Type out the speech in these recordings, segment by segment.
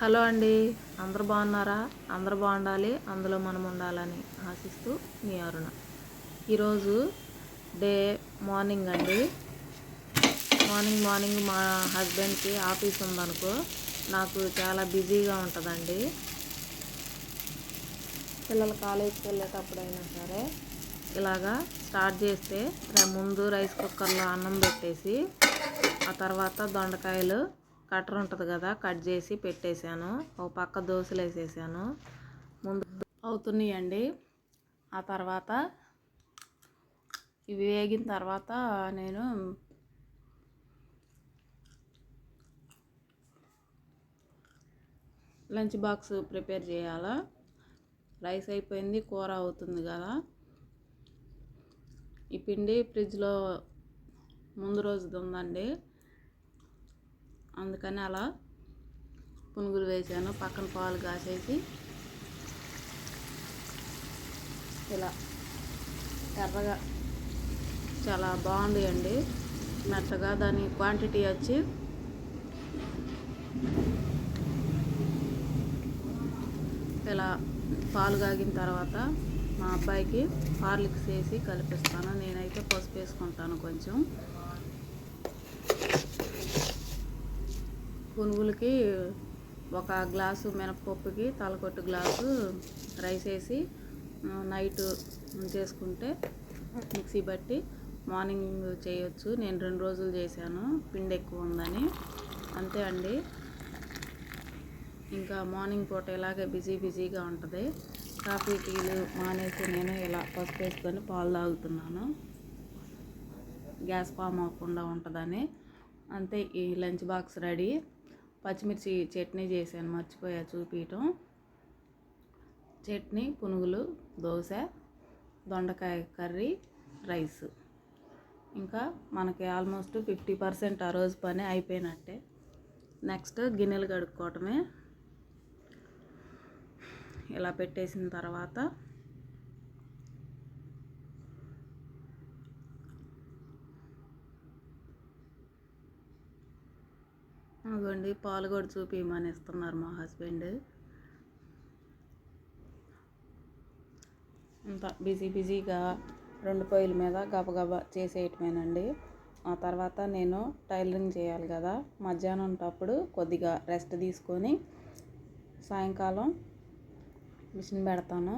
Hello అండి. అందరు బాగున్నారా? అందరు బాగుండాలి. అందులో మనం ఉండాలని ఆశిస్తూ మీ అరుణ. ఈరోజు డే మార్నింగ్ అండి. మార్నింగ్ మార్నింగ్ మా హస్బెండ్కి ఆఫీస్ ఉందనుకో నాకు చాలా బిజీగా ఉంటుందండి. పిల్లలు కాలేజీకి వెళ్ళేటప్పుడైనా సరే ఇలాగా స్టార్ట్ చేస్తే ముందు రైస్ కుక్కర్లో అన్నం పెట్టేసి ఆ తర్వాత దొండకాయలు కట్టర్ ఉంటుంది కదా కట్ చేసి పెట్టేశాను. ఒక పక్క దోశలు వేసేసాను. ముందు అవుతున్నాయండి. ఆ తర్వాత ఇవి వేగిన తర్వాత నేను లంచ్ బాక్స్ ప్రిపేర్ చేయాలా? రైస్ అయిపోయింది కూర అవుతుంది కదా. ఈ పిండి ఫ్రిడ్జ్లో ముందు రోజుది ఉందండి. అందుకని అలా పునుగులు వేసాను. పక్కన పాలు కాసేసి ఇలా ఎర్రగా చాలా బాగుంది అండి మెత్తగా దాని క్వాంటిటీ వచ్చి ఇలా పాలు కాగిన తర్వాత మా అబ్బాయికి హార్లిక్స్ వేసి కలిపిస్తాను. నేనైతే పసుపు వేసుకుంటాను కొంచెం. పునుగులకి ఒక గ్లాసు మినపప్పుకి తలకొట్టు గ్లాసు రైస్ వేసి నైట్ చేసుకుంటే మిక్సీ బట్టి మార్నింగ్ చేయొచ్చు. నేను రెండు రోజులు చేశాను. పిండి ఎక్కువ ఉందని. అంతే అండి. ఇంకా మార్నింగ్ పూట ఇలాగే బిజీ బిజీగా ఉంటుంది. కాఫీ టీలు మానేసి నేను ఇలా పసుపు వేసుకొని పాలు తాగుతున్నాను. గ్యాస్ ఫామ్ అవ్వకుండా ఉంటుందని. అంతే ఈ లంచ్ బాక్స్ రెడీ. పచ్చిమిర్చి చట్నీ చేశాను మర్చిపోయా చూపించటం చట్నీ పునుగులు దోశ దొండకాయ కర్రీ రైస్. ఇంకా మనకి ఆల్మోస్ట్ ఫిఫ్టీ పర్సెంట్ ఆ రోజు పని అయిపోయినట్టే. నెక్స్ట్ గిన్నెలు కడుక్కోవటమే. ఇలా పెట్టేసిన తర్వాత అదిగోండి పాలు కూడా చూపించమని ఇస్తున్నారు మా హస్బెండ్. అంత బిజీ బిజీగా రెండు పొయ్యిల మీద గబగబా చేసేయటమేనండి. ఆ తర్వాత నేను టైలరింగ్ చేయాలి కదా మధ్యాహ్నం అప్పుడు కొద్దిగా రెస్ట్ తీసుకొని సాయంకాలం మిషన్ పెడతాను.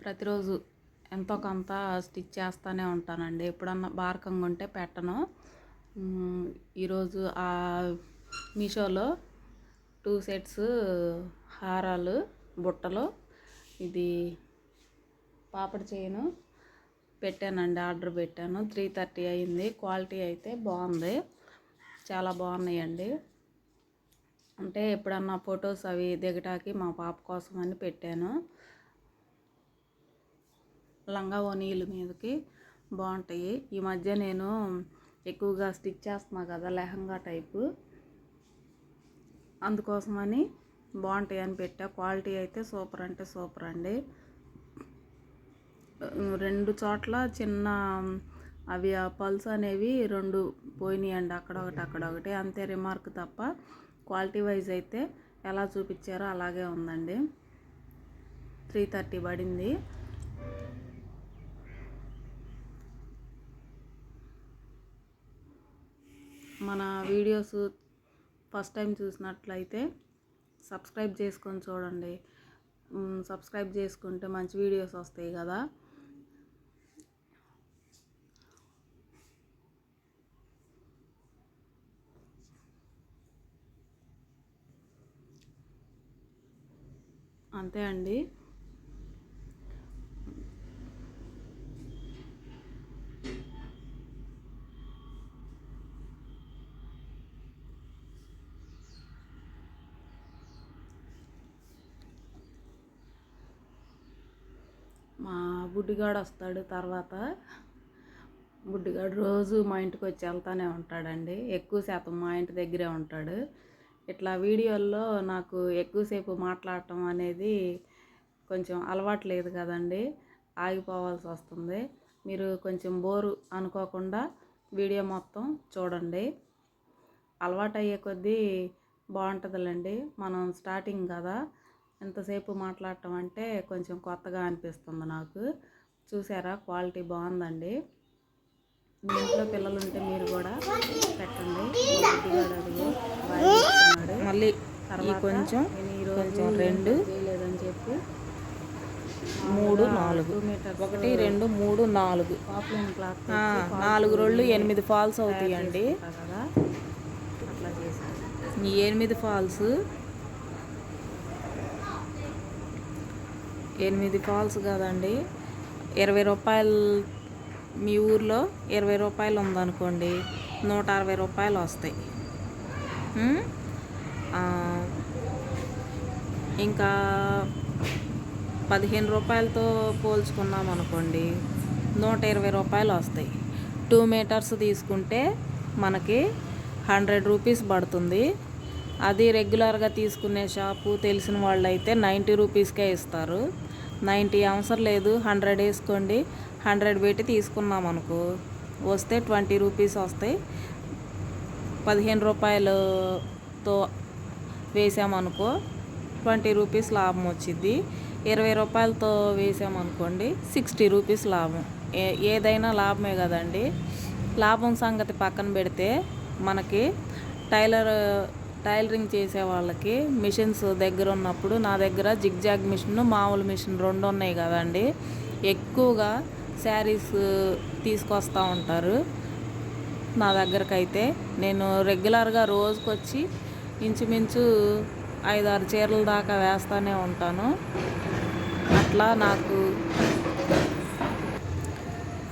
ప్రతిరోజు ఎంతో కొంత స్టిచ్ చేస్తూనే ఉంటానండి. ఎప్పుడన్నా బారకంగా ఉంటే పెట్టను. ఈరోజు ఆ మీషోలో టూ సెట్స్ హారాలు బుట్టలు. ఇది పాపడి చేయను. పెట్టానండి ఆర్డర్ పెట్టాను. త్రీ థర్టీ అయింది. క్వాలిటీ అయితే బాగుంది. చాలా బాగున్నాయండి. అంటే ఎప్పుడన్నా ఫొటోస్ అవి దిగటానికి మా పాప కోసం అని పెట్టాను. లంగా ఓనీల మీదకి బాగుంటాయి. ఈ మధ్య నేను ఎక్కువగా స్టిచ్ చేస్తున్నా కదా లెహంగా టైపు. అందుకోసమని బాగుంటాయి అని పెట్టా. క్వాలిటీ అయితే సూపర్ అంటే సూపర్ అండి. రెండు చోట్ల చిన్న అవి ఆ పల్స్ అనేవి రెండు పోయినాయండి అక్కడ ఒకటి అక్కడ ఒకటి. అంతే రిమార్క్ తప్ప క్వాలిటీ వైజ్ అయితే ఎలా చూపించారో అలాగే ఉందండి. త్రీ థర్టీ పడింది. మన వీడియోస్ ఫస్ట్ టైం చూసినట్లయితే సబ్స్క్రైబ్ చేసుకొని చూడండి. సబ్స్క్రైబ్ చేసుకుంటే మంచి వీడియోస్ వస్తాయి కదా. అంతే అండి. మా బుడ్డిగాడు వస్తాడు తర్వాత. బుడ్డిగాడు రోజు మా ఇంటికి వచ్చి వెళ్తానే ఉంటాడండి. ఎక్కువ శాతం మా ఇంటి దగ్గరే ఉంటాడు. ఇట్లా వీడియోల్లో నాకు ఎక్కువసేపు మాట్లాడటం అనేది కొంచెం అలవాటు లేదు కదండి. ఆగిపోవాల్సి వస్తుంది. మీరు కొంచెం బోరు అనుకోకుండా వీడియో మొత్తం చూడండి. అలవాటు అయ్యే కొద్దీ బాగుంటుందిలేండి. మనం స్టార్టింగ్ కదా. ఎంతసేపు మాట్లాడటం అంటే కొంచెం కొత్తగా అనిపిస్తుంది నాకు. చూసారా? క్వాలిటీ బాగుందండి. మీ ఇంట్లో పిల్లలు ఉంటే మీరు కూడా పెట్టండి. మళ్ళీ కొంచెం కొంచెం రెండు చేయలేదని చెప్పి మూడు నాలుగు. ఒకటి రెండు మూడు నాలుగు. నాలుగు రోళ్ళు ఎనిమిది ఫాల్స్ అవుతాయండి. అట్లా ఎనిమిది ఫాల్స్ ఎనిమిది ఫాల్స్ కాదండి. ఇరవై రూపాయలు మీ ఊర్లో ఇరవై రూపాయలు ఉందనుకోండి నూట అరవై రూపాయలు వస్తాయి. ఇంకా పదిహేను రూపాయలతో పోల్చుకున్నాం అనుకోండి నూట ఇరవై రూపాయలు వస్తాయి. టూ మీటర్స్ తీసుకుంటే మనకి హండ్రెడ్ రూపీస్ పడుతుంది. అది రెగ్యులర్గా తీసుకునే షాపు తెలిసిన వాళ్ళు అయితే నైంటీ రూపీస్కే ఇస్తారు. నైంటీ అవసరం లేదు హండ్రెడ్ వేసుకోండి. హండ్రెడ్ పెట్టి తీసుకున్నాం అనుకో వస్తే ట్వంటీ రూపీస్ వస్తాయి. పదిహేను రూపాయలతో వేసామనుకో ట్వంటీ రూపీస్ లాభం వచ్చింది ఇరవై రూపాయలతో వేసామనుకోండి సిక్స్టీ రూపీస్ లాభం. ఏ ఏదైనా లాభమే కదండి. లాభం సంగతి పక్కన పెడితే మనకి టైలర్ టైలరింగ్ చేసే వాళ్ళకి మిషన్స్ దగ్గర ఉన్నప్పుడు నా దగ్గర జిగ్జాగ్ మిషన్ మామూలు మిషన్ రెండు ఉన్నాయి కదండి. ఎక్కువగా శారీస్ తీసుకొస్తూ ఉంటారు. నా దగ్గరకైతే నేను రెగ్యులర్గా రోజుకొచ్చి ఇంచుమించు ఐదు ఆరు చీరల దాకా వేస్తూనే ఉంటాను. అట్లా నాకు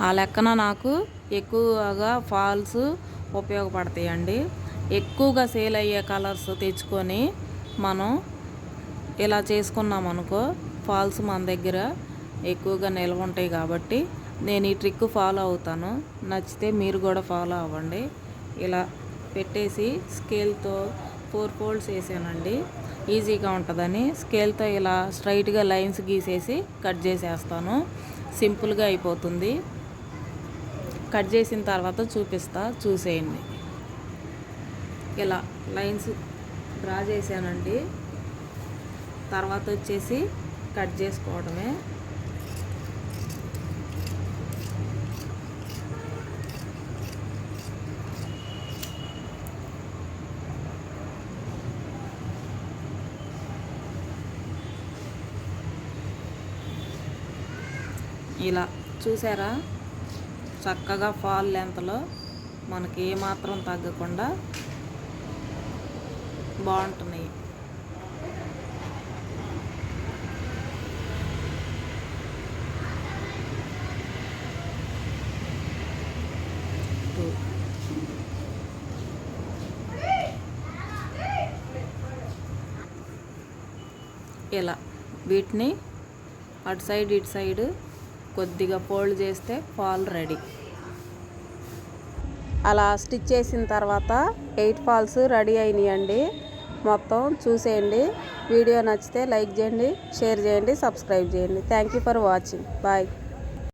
ఆ లెక్కన నాకు ఎక్కువగా ఫాల్స్ ఉపయోగపడతాయండి. ఎక్కువగా సేల్ అయ్యే కలర్స్ తెచ్చుకొని మనం ఇలా చేసుకున్నాం అనుకో ఫాల్స్ మన దగ్గర ఎక్కువగా నిల్వ ఉంటాయి కాబట్టి నేను ఈ ట్రిక్ ఫాలో అవుతాను. నచ్చితే మీరు కూడా ఫాలో అవ్వండి. ఇలా పెట్టేసి స్కేల్తో ఫోర్ ఫోల్డ్స్ వేసానండి. ఈజీగా ఉంటుందని స్కేల్తో ఇలా స్ట్రైట్గా లైన్స్ గీసేసి కట్ చేసేస్తాను. సింపుల్గా అయిపోతుంది. కట్ చేసిన తర్వాత చూపిస్తా చూసేయండి. ఇలా లైన్స్ డ్రా చేశానండి. తర్వాత వచ్చేసి కట్ చేసుకోవడమే. ఇలా చూసారా? చక్కగా ఫాల్ లెంత్లో మనకి ఏమాత్రం తగ్గకుండా బాగుంటున్నాయి. ఇలా వీటిని అటు సైడ్ ఇటు సైడ్ కొద్దిగా ఫోల్డ్ చేస్తే ఫాల్ రెడీ. అలా స్టిచ్ చేసిన తర్వాత ఎయిట్ ఫాల్స్ రెడీ అయినాయండి. మొత్తం చూసేయండి. వీడియో నచ్చితే లైక్ చేయండి షేర్ చేయండి సబ్స్క్రైబ్ చేయండి. Thank you for watching bye